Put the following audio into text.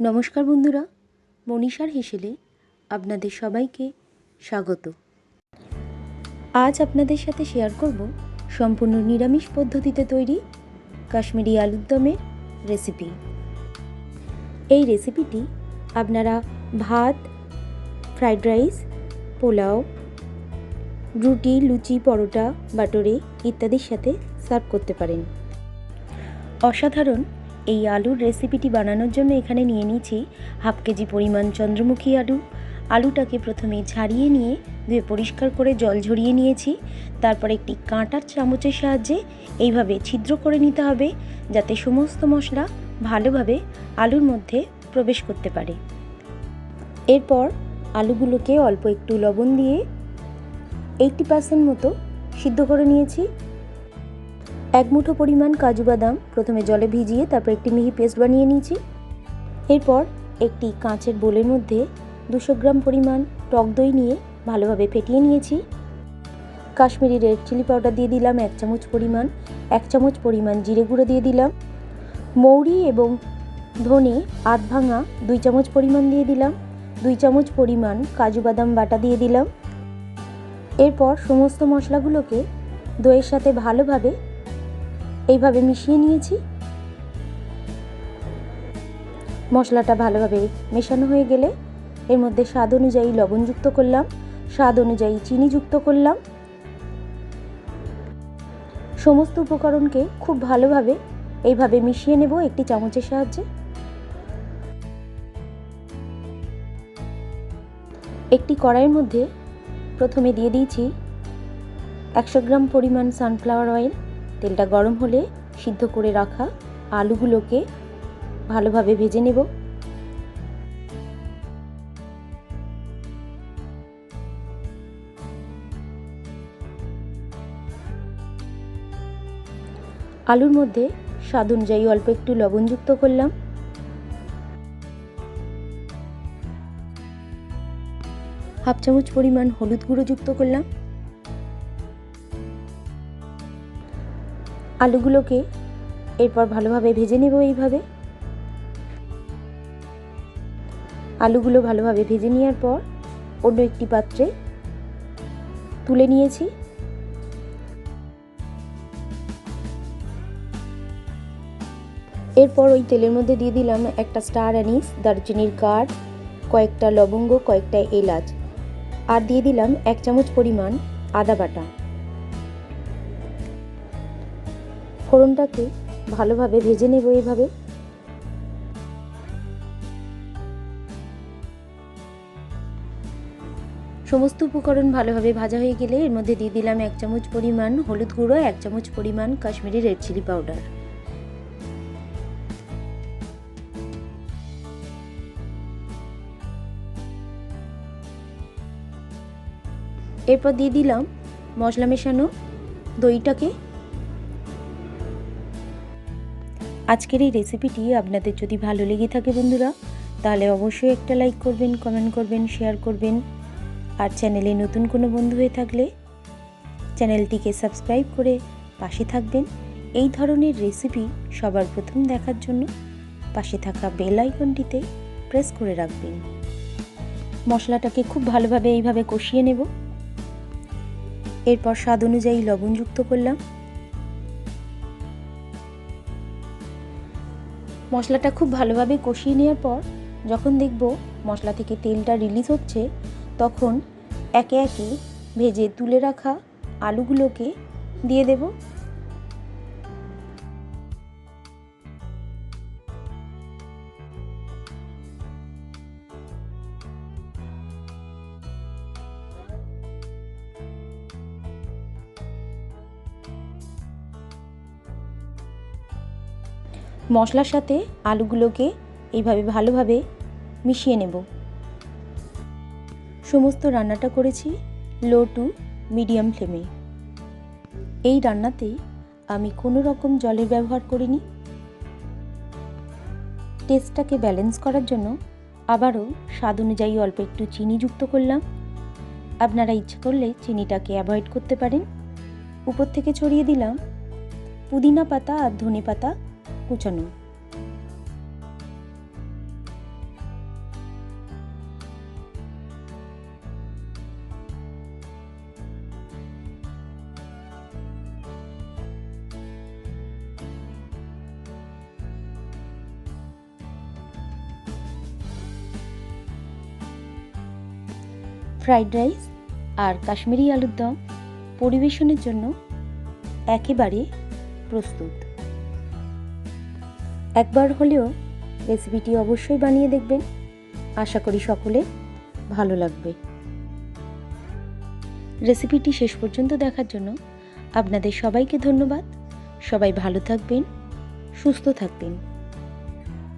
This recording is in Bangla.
নমস্কার বন্ধুরা, মনীষার হেসেলে আপনাদের সবাইকে স্বাগত। আজ আপনাদের সাথে শেয়ার করব সম্পূর্ণ নিরামিষ পদ্ধতিতে তৈরি কাশ্মীরি আলুর দমের রেসিপি এই রেসিপিটি আপনারা ভাত ফ্রাইড রাইস পোলাও, রুটি, লুচি, পরোটা, বাটরে ইত্যাদির সাথে সার্ভ করতে পারেন। অসাধারণ এই আলুর রেসিপিটি বানানোর জন্য এখানে নিয়ে নিয়েছি হাফ কেজি পরিমাণ চন্দ্রমুখী আলু। আলুটাকে প্রথমে ছাড়িয়ে নিয়ে ধুয়ে পরিষ্কার করে জল ঝরিয়ে নিয়েছি। তারপর একটি কাঁটার চামচের সাহায্যে এইভাবে ছিদ্র করে নিতে হবে যাতে সমস্ত মশলা ভালোভাবে আলুর মধ্যে প্রবেশ করতে পারে। এরপর আলুগুলোকে অল্প একটু লবণ দিয়ে এইটটি পার্সেন্ট মতো সিদ্ধ করে নিয়েছি। এক মুঠো পরিমাণ কাজু বাদাম প্রথমে জলে ভিজিয়ে তারপর একটি মিহি পেস্ট বানিয়ে নিয়েছি। এরপর একটি কাঁচের বোলের মধ্যে দুশো গ্রাম পরিমাণ টক দই নিয়ে ভালোভাবে ফেটিয়ে নিয়েছি। কাশ্মীরি রেড চিলি পাউডার দিয়ে দিলাম এক চামচ পরিমাণ, এক চামচ পরিমাণ জিরে গুঁড়ো দিয়ে দিলাম। মৌরি এবং ধনে আধ ভাঙা দুই চামচ পরিমাণ দিয়ে দিলাম। দুই চামচ পরিমাণ কাজু বাদাম বাটা দিয়ে দিলাম। এরপর সমস্ত মশলাগুলোকে দইয়ের সাথে ভালোভাবে এইভাবে মিশিয়ে নিয়েছি। মশলাটা ভালোভাবে মেশানো হয়ে গেলে এর মধ্যে স্বাদ অনুযায়ী লবণ যুক্ত করলাম, স্বাদ অনুযায়ী চিনি যুক্ত করলাম। সমস্ত উপকরণকে খুব ভালোভাবে এইভাবে মিশিয়ে নেব একটি চামচের সাহায্যে। একটি কড়াইয়ের মধ্যে প্রথমে দিয়ে দিয়েছি একশো গ্রাম পরিমাণ সানফ্লাওয়ার অয়েল তেলটা গরম হলে সিদ্ধ করে রাখা আলুগুলোকে ভালোভাবে ভেজে নেব। আলুর মধ্যে স্বাদ অনুযায়ী অল্প একটু লবণ যুক্ত করলাম। হাফ চামচ পরিমাণ হলুদ গুঁড়ো যুক্ত করলাম। আলুগুলোকে এরপর ভালোভাবে ভেজে নেব এইভাবে। আলুগুলো ভালোভাবে ভেজে নেওয়ার পর অন্য একটি পাত্রে তুলে নিয়েছি। এরপর ওই তেলের মধ্যে দিয়ে দিলাম একটা স্টার অ্যানিস, দারচিনির কাঠ, কয়েকটা লবঙ্গ, কয়েকটা এলাচ। আর দিয়ে দিলাম এক চামচ পরিমাণ আদা বাটা। ফোড়নটাকে ভালোভাবে ভেজে নেব এভাবে। সমস্ত উপকরণ ভালোভাবে ভাজা হয়ে গেলে এর মধ্যে দিয়ে দিলাম এক চামচ পরিমাণ হলুদ গুঁড়ো, এক চামচ পরিমাণ কাশ্মীরি রেড চিলি পাউডার। এরপর দিয়ে দিলাম মশলা মেশানো দইটাকে। আজকের এই রেসিপিটি আপনাদের যদি ভালো লেগে থাকে বন্ধুরা, তাহলে অবশ্যই একটা লাইক করবেন কমেন্ট করবেন শেয়ার করবেন। আর চ্যানেলে নতুন কোনো বন্ধু হয়ে থাকলে চ্যানেলটিকে সাবস্ক্রাইব করে পাশে থাকবেন। এই ধরনের রেসিপি সবার প্রথম দেখার জন্য পাশে থাকা বেল আইকনটিতে প্রেস করে রাখবেন। মশলাটাকে খুব ভালোভাবে এইভাবে কষিয়ে নেব। এরপর স্বাদ অনুযায়ী লবণ যুক্ত করলাম। মশলাটা খুব ভালোভাবে কষিয়ে নেওয়ার পর যখন দেখব মশলা থেকে তেলটা রিলিজ হচ্ছে, তখন একে একে ভেজে তুলে রাখা আলুগুলোকে দিয়ে দেব। মশলার সাথে আলুগুলোকে এইভাবে ভালোভাবে মিশিয়ে নেব। সমস্ত রান্নাটা করেছি লো টু মিডিয়াম ফ্লেমে এই রান্নাতে আমি কোনো রকম জলের ব্যবহার করিনি। টেস্টটাকে ব্যালেন্স করার জন্য আবারও স্বাদ অনুযায়ী অল্প একটু চিনি যুক্ত করলাম। আপনারা ইচ্ছে করলে চিনিটাকে অ্যাভয়েড করতে পারেন। উপর থেকে ছড়িয়ে দিলাম পুদিনা পাতা আর ধনে পাতা কুচানো। ফ্রাইড রাইস আর কাশ্মীরি আলুর দম পরিবেশনের জন্য একেবারে প্রস্তুত। একবার হলেও রেসিপিটি অবশ্যই বানিয়ে দেখবেন। আশা করি সকলে ভালো লাগবে। রেসিপিটি শেষ পর্যন্ত দেখার জন্য আপনাদের সবাইকে ধন্যবাদ। সবাই ভালো থাকবেন, সুস্থ থাকবেন।